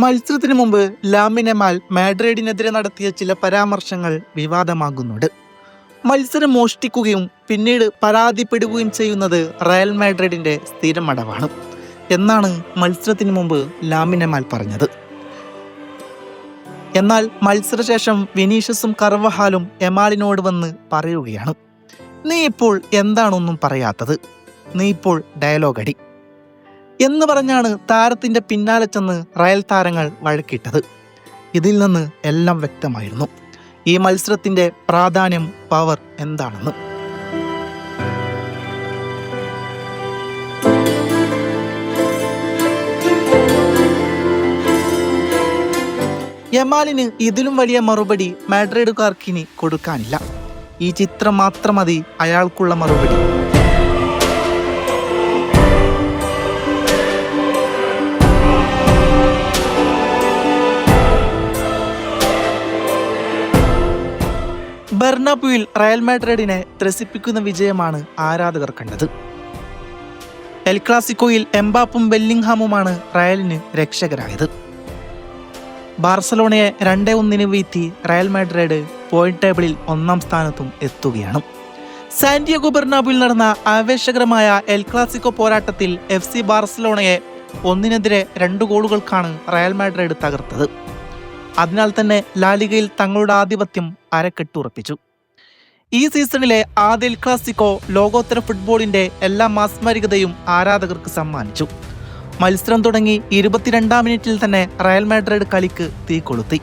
മത്സരത്തിന് മുമ്പ് ലാമിനെമാൽ മാഡ്രിഡിനെതിരെ നടത്തിയ ചില പരാമർശങ്ങൾ വിവാദമാകുന്നുണ്ട്. മത്സരം മോഷ്ടിക്കുകയും പിന്നീട് പരാതിപ്പെടുകയും ചെയ്യുന്നത് റയൽ മാഡ്രിഡിന്റെ സ്ഥിരം അടവാണ്. എന്നാണ് മത്സരത്തിന് മുമ്പ് ലാമിനെമാൽ പറഞ്ഞത്. എന്നാൽ മത്സരശേഷം വിനീഷസും കർവഹാലും എമാലിനോട് വന്ന് പറയുകയാണ്. നീ ഇപ്പോൾ എന്താണൊന്നും പറയാത്തത്? നീ ഇപ്പോൾ ഡയലോഗ് അടി എന്ന് പറഞ്ഞാണ് താരത്തിന്റെ പിന്നാലെ ചെന്ന് റയൽ താരങ്ങൾ വഴക്കിട്ടത്. ഇതിൽ നിന്ന് എല്ലാം വ്യക്തമായിരുന്നു. ഈ മത്സരത്തിന്റെ പ്രാധാന്യം പവർ എന്താണെന്ന്. യമാലിന് ഇതിലും വലിയ മറുപടി മാഡ്രിഡുകാർക്കിനി കൊടുക്കാനില്ല. ഈ ചിത്രം മാത്രം മതി അയാൾക്കുള്ള മറുപടി. ബെർണാബുവിൽ റയൽ മാഡ്രിഡിനെ ത്രസിപ്പിക്കുന്ന വിജയമാണ് ആരാധകർ കണ്ടത്. എൽ ക്ലാസിക്കോയിൽ എംബാപ്പും ബെല്ലിംഗ്ഹാമുമാണ് റയലിന് രക്ഷകരായത്. ബാർസലോണയെ രണ്ടേ ഒന്നിന് വീഴ്ത്തി റയൽ മാഡ്രിഡ് പോയിന്റ് ടേബിളിൽ ഒന്നാം സ്ഥാനത്തും എത്തുകയാണ്. സാന്റിയാഗോ ബെർണാബുവിൽ നടന്ന ആവേശകരമായ എൽ ക്ലാസിക്കോ പോരാട്ടത്തിൽ എഫ് സി ബാർസലോണയെ ഒന്നിനെതിരെ രണ്ട് ഗോളുകൾക്കാണ് റയൽ മാഡ്രിഡ് തകർത്തത്. അതിനാൽ തന്നെ ലാലികയിൽ തങ്ങളുടെ ആധിപത്യം അരക്കെട്ടുറപ്പിച്ചു. ഈ സീസണിലെ ആദ്യ ക്ലാസിക്കോ ലോകോത്തര ഫുട്ബോളിന്റെ എല്ലാ മാസ്മരികതയും ആരാധകർക്ക് സമ്മാനിച്ചു. മത്സരം തുടങ്ങി ഇരുപത്തിരണ്ടാം മിനിറ്റിൽ തന്നെ റയൽ മാഡ്രിഡ് കളിക്ക് തീ കൊളുത്തി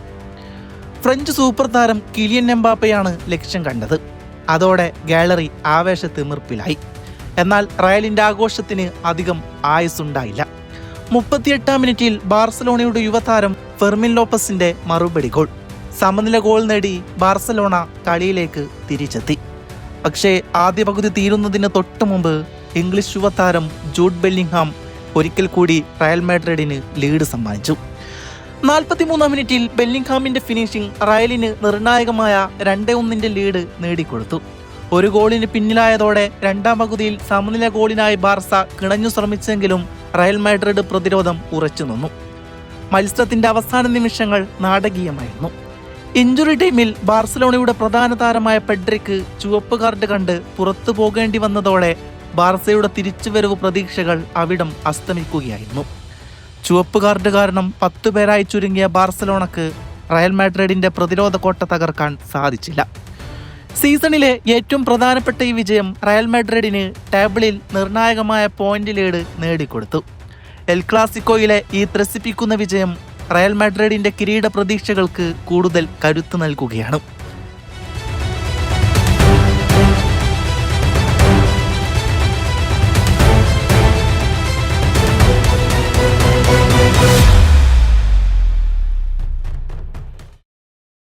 ഫ്രഞ്ച് സൂപ്പർ താരം കിലിയൻ എംബാപ്പയാണ് ലക്ഷ്യം കണ്ടത്. അതോടെ ഗാലറി ആവേശ തിമിർപ്പിലായി എന്നാൽ റയലിന്റെ ആഘോഷത്തിന് അധികം ആയുസ്സുണ്ടായില്ല. മുപ്പത്തിയെട്ടാം മിനിറ്റിൽ ബാർസലോണയുടെ യുവതാരം ഫെർമിൻ ലോപ്പസിന്റെ മറുപടി ഗോൾ. സമനില ഗോൾ നേടി ബാർസലോണ കളിയിലേക്ക് തിരിച്ചെത്തി. പക്ഷേ ആദ്യ പകുതി തീരുന്നതിന് തൊട്ടു മുമ്പ് ഇംഗ്ലീഷ് യുവതാരം ജൂഡ് ബെല്ലിംഗ്ഹാം ഒരിക്കൽ കൂടി റയൽ മാഡ്രിഡിന് ലീഡ് സമ്മാനിച്ചു. നാൽപ്പത്തിമൂന്നാം മിനിറ്റിൽ ബെല്ലിംഗ്ഹാമിന്റെ ഫിനിഷിംഗ് റയലിന് നിർണായകമായ രണ്ട് ഒന്നിന്റെ ലീഡ് നേടിക്കൊടുത്തു. ഒരു ഗോളിന് പിന്നിലായതോടെ രണ്ടാം പകുതിയിൽ സമനില ഗോളിനായി ബാർസ കിണഞ്ഞു ശ്രമിച്ചെങ്കിലും റയൽ മാഡ്രിഡ് പ്രതിരോധം ഉറച്ചു നിന്നു മത്സരത്തിന്റെ അവസാന നിമിഷങ്ങൾ നാടകീയമായിരുന്നു. ഇഞ്ചുറി ടൈമിൽ ബാർസലോണയുടെ പ്രധാന താരമായ പെഡ്രിക്ക് ചുവപ്പ് കാർഡ് കണ്ട് പുറത്തു പോകേണ്ടി വന്നതോടെ ബാർസയുടെ തിരിച്ചുവരവ് പ്രതീക്ഷകൾ അവിടം അസ്തമിക്കുകയായിരുന്നു. ചുവപ്പ് കാർഡ് കാരണം പത്തു പേരായി ചുരുങ്ങിയ ബാർസലോണക്ക് റയൽ മാഡ്രിഡിന്റെ പ്രതിരോധ കോട്ട തകർക്കാൻ സാധിച്ചില്ല. സീസണിലെ ഏറ്റവും പ്രധാനപ്പെട്ട ഈ വിജയം റയൽ മാഡ്രിഡിന് ടേബിളിൽ നിർണായകമായ പോയിന്റ് ലീഡ് നേടിക്കൊടുത്തു. എൽ ക്ലാസിക്കോയിലെ ഈ ത്രസിപ്പിക്കുന്ന വിജയം റയൽ മാഡ്രിഡിന്റെ കിരീട പ്രതീക്ഷകൾക്ക് കൂടുതൽ കരുത്ത് നൽകുകയാണ്.